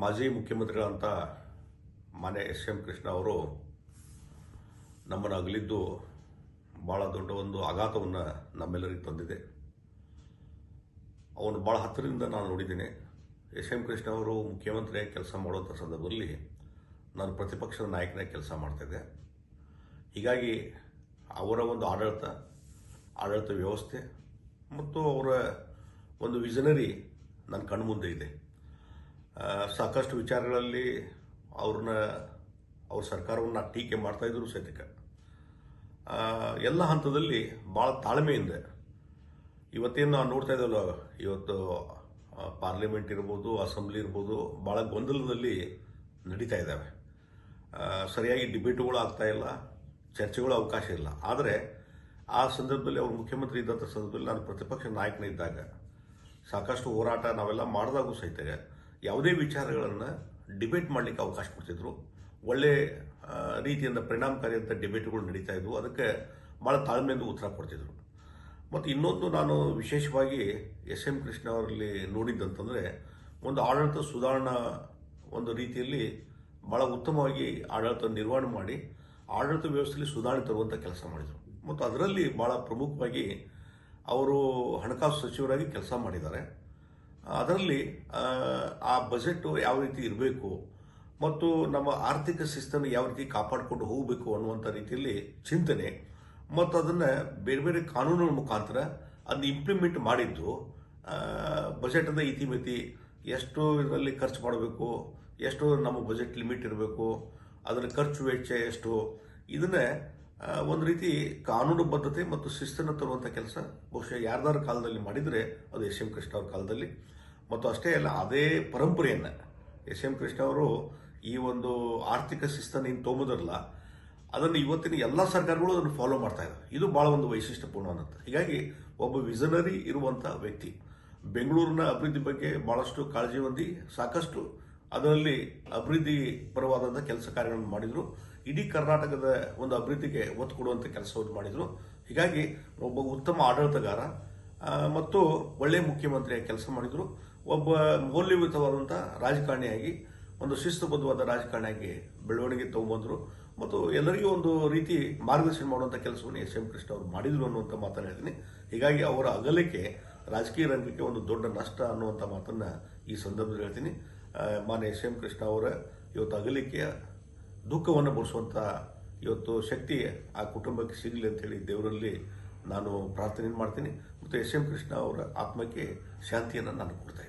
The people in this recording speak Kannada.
ಮಾಜಿ ಮುಖ್ಯಮಂತ್ರಿಗಳಂತ ಮಾನ್ಯ ಎಸ್ ಎಂ ಕೃಷ್ಣ ಅವರು ನಮ್ಮನ್ನು ಅಗಲಿದ್ದು ಭಾಳ ದೊಡ್ಡ ಒಂದು ಆಘಾತವನ್ನು ನಮ್ಮೆಲ್ಲರಿಗೆ ತಂದಿದೆ. ಅವನು ಭಾಳ ಹತ್ತಿರದಿಂದ ನಾನು ನೋಡಿದ್ದೀನಿ. ಎಸ್ ಎಂ ಕೃಷ್ಣ ಅವರು ಮುಖ್ಯಮಂತ್ರಿಯಾಗಿ ಕೆಲಸ ಮಾಡುವಂಥ ಸಂದರ್ಭದಲ್ಲಿ ನಾನು ಪ್ರತಿಪಕ್ಷದ ನಾಯಕನಾಗಿ ಕೆಲಸ ಮಾಡ್ತಿದ್ದೆ ಹೀಗಾಗಿ ಅವರ ಒಂದು ಆಡಳಿತ ಆಡಳಿತ ವ್ಯವಸ್ಥೆ ಮತ್ತು ಅವರ ಒಂದು ವಿಷನರಿ ನನ್ನ ಕಣ್ಮುಂದೆ ಇದೆ. ಸಾಕಷ್ಟು ವಿಚಾರಗಳಲ್ಲಿ ಅವ್ರನ್ನ, ಅವ್ರ ಸರ್ಕಾರವನ್ನು ಟೀಕೆ ಮಾಡ್ತಾ ಇದ್ರು ಸಹಿತ ಎಲ್ಲ ಹಂತದಲ್ಲಿ ಭಾಳ ತಾಳ್ಮೆಯಿಂದ ಇವತ್ತೇನು ನಾವು ನೋಡ್ತಾ ಇದ್ದಲ್ಲ ಇವತ್ತು ಪಾರ್ಲಿಮೆಂಟ್ ಇರ್ಬೋದು, ಅಸೆಂಬ್ಲಿ ಇರ್ಬೋದು ಭಾಳ ಗೊಂದಲದಲ್ಲಿ ನಡೀತಾ ಇದ್ದಾವೆ. ಸರಿಯಾಗಿ ಡಿಬೇಟುಗಳು ಆಗ್ತಾ ಇಲ್ಲ, ಚರ್ಚೆಗಳು ಅವಕಾಶ ಇಲ್ಲ. ಆದರೆ, ಆ ಸಂದರ್ಭದಲ್ಲಿ ಅವರು ಮುಖ್ಯಮಂತ್ರಿ ಇದ್ದಂಥ ಸಂದರ್ಭದಲ್ಲಿ ನಾನು ಪ್ರತಿಪಕ್ಷ ನಾಯಕನಿದ್ದಾಗ ಸಾಕಷ್ಟು ಹೋರಾಟ ನಾವೆಲ್ಲ ಮಾಡಿದಾಗೂ ಸಹಿತ. ಯಾವುದೇ ವಿಚಾರಗಳನ್ನು ಡಿಬೇಟ್ ಮಾಡಲಿಕ್ಕೆ ಅವಕಾಶ ಕೊಡ್ತಿದ್ರು. ಒಳ್ಳೆ ರೀತಿಯಿಂದ ಪರಿಣಾಮಕಾರಿಯಂಥ ಡಿಬೇಟ್ಗಳು ನಡೀತಾ ಇದ್ವು. ಅದಕ್ಕೆ ಭಾಳ ತಾಳ್ಮೆಯಿಂದ ಉತ್ತರ ಕೊಡ್ತಿದ್ರು. ಮತ್ತು ಇನ್ನೊಂದು ನಾನು ವಿಶೇಷವಾಗಿ ಎಸ್ ಎಂ ಕೃಷ್ಣ ಅವರಲ್ಲಿ ನೋಡಿದ್ದಂತಂದರೆ, ಒಂದು ಆಡಳಿತ ಸುಧಾರಣಾ ಒಂದು ರೀತಿಯಲ್ಲಿ ಭಾಳ ಉತ್ತಮವಾಗಿ ಆಡಳಿತ ನಿರ್ವಹಣೆ ಮಾಡಿ ಆಡಳಿತ ವ್ಯವಸ್ಥೆಯಲ್ಲಿ ಸುಧಾರಣೆ ತರುವಂಥ ಕೆಲಸ ಮಾಡಿದರು. ಮತ್ತು ಅದರಲ್ಲಿ ಭಾಳ ಪ್ರಮುಖವಾಗಿ ಅವರು ಹಣಕಾಸು ಸಚಿವರಾಗಿ ಕೆಲಸ ಮಾಡಿದ್ದಾರೆ. ಅದರಲ್ಲಿ ಆ, ಬಜೆಟ್ ಯಾವ ರೀತಿ ಇರಬೇಕು ಮತ್ತು ನಮ್ಮ ಆರ್ಥಿಕ ಶಿಸ್ತನ್ನು ಯಾವ ರೀತಿ ಕಾಪಾಡಿಕೊಂಡು ಹೋಗಬೇಕು ಅನ್ನುವಂಥ ರೀತಿಯಲ್ಲಿ ಚಿಂತನೆ ಮತ್ತು ಅದನ್ನು ಬೇರೆ ಬೇರೆ ಕಾನೂನುಗಳ ಮುಖಾಂತರ ಅದನ್ನ ಇಂಪ್ಲಿಮೆಂಟ್ ಮಾಡಿದ್ದು ಬಜೆಟದ ಇತಿಮಿತಿ ಎಷ್ಟು ಇದರಲ್ಲಿ ಖರ್ಚು ಮಾಡಬೇಕು ಎಷ್ಟು ನಮ್ಮ ಬಜೆಟ್ ಲಿಮಿಟ್ ಇರಬೇಕು ಅದರ ಖರ್ಚು ವೆಚ್ಚ ಎಷ್ಟು ಇದನ್ನ ಒಂದು ರೀತಿ ಕಾನೂನುಬದ್ಧತೆ ಮತ್ತು ಶಿಸ್ತನ್ನು ತರುವಂಥ ಕೆಲಸ ಬಹುಶಃ ಯಾರ್ದಾರ ಕಾಲದಲ್ಲಿ ಮಾಡಿದರೆ ಅದು ಎಸ್ ಎಂ ಕೃಷ್ಣ ಅವ್ರ ಕಾಲದಲ್ಲಿ. ಮತ್ತು ಅಷ್ಟೇ ಅಲ್ಲ, ಅದೇ ಪರಂಪರೆಯನ್ನು ಎಸ್ ಎಂ ಕೃಷ್ಣ ಅವರು ಈ ಒಂದು ಆರ್ಥಿಕ ಶಿಸ್ತನ್ನು ಏನು ತೊಗೊಂಬುದಿರಲ್ಲ ಅದನ್ನು ಇವತ್ತಿನ ಎಲ್ಲ ಸರ್ಕಾರಗಳು ಅದನ್ನು ಫಾಲೋ ಮಾಡ್ತಾ ಇದ್ದಾರೆ ಇದು ಭಾಳ ಒಂದು ವೈಶಿಷ್ಟ್ಯಪೂರ್ಣವಾದಂಥ ಹೀಗಾಗಿ ಒಬ್ಬ ವಿಷನರಿ ಇರುವಂಥ ವ್ಯಕ್ತಿ, ಬೆಂಗಳೂರಿನ ಅಭಿವೃದ್ಧಿ ಬಗ್ಗೆ ಭಾಳಷ್ಟು ಕಾಳಜಿ ಹೊಂದಿ ಸಾಕಷ್ಟು ಅದರಲ್ಲಿ ಅಭಿವೃದ್ಧಿ ಪರವಾದಂತಹ ಕೆಲಸ ಕಾರ್ಯಗಳನ್ನು ಮಾಡಿದರು. ಇಡೀ ಕರ್ನಾಟಕದ ಒಂದು ಅಭಿವೃದ್ಧಿಗೆ ಒತ್ತು ಕೊಡುವಂಥ ಕೆಲಸವನ್ನು ಮಾಡಿದರು. ಹೀಗಾಗಿ ಒಬ್ಬ ಉತ್ತಮ ಆಡಳಿತಗಾರ ಮತ್ತು ಒಳ್ಳೆಯ ಮುಖ್ಯಮಂತ್ರಿಯಾಗಿ ಕೆಲಸ ಮಾಡಿದರು. ಒಬ್ಬ ಮೌಲ್ಯಯುತವಾದಂಥ ರಾಜಕಾರಣಿಯಾಗಿ, ಒಂದು ಶಿಸ್ತುಬದ್ಧವಾದ ರಾಜಕಾರಣಿಯಾಗಿ ಬೆಳವಣಿಗೆ ತಗೊಂಬಂದರು ಮತ್ತು ಎಲ್ಲರಿಗೂ ಒಂದು ರೀತಿ ಮಾರ್ಗದರ್ಶನ ಮಾಡುವಂಥ ಕೆಲಸವನ್ನು ಎಸ್ ಎಂ ಕೃಷ್ಣ ಅವರು ಮಾಡಿದರು ಅನ್ನುವಂಥ ಮಾತನ್ನು ಹೇಳ್ತೀನಿ. ಹೀಗಾಗಿ ಅವರ ಅಗಲಿಕೆ ರಾಜಕೀಯ ರಂಗಕ್ಕೆ ಒಂದು ದೊಡ್ಡ ನಷ್ಟ ಅನ್ನುವಂಥ ಮಾತನ್ನು ಈ ಸಂದರ್ಭದಲ್ಲಿ ಹೇಳ್ತೀನಿ. ಮಾನ್ಯ ಎಸ್ ಎಂ ಕೃಷ್ಣ ಅವರ ಇವತ್ತು ಅಗಲಿಕೆಯ ದುಃಖವನ್ನು ಮೂಡಿಸುವಂಥ ಇವತ್ತು ಶಕ್ತಿ ಆ ಕುಟುಂಬಕ್ಕೆ ಸಿಗಲಿ ಅಂತೇಳಿ ದೇವರಲ್ಲಿ ನಾನು ಪ್ರಾರ್ಥನೆ ಮಾಡ್ತೀನಿ. ಮತ್ತು ಎಸ್ ಎಂ ಕೃಷ್ಣ ಅವರ ಆತ್ಮಕ್ಕೆ ಶಾಂತಿಯನ್ನು ನಾನು ಕೊಡ್ತಾ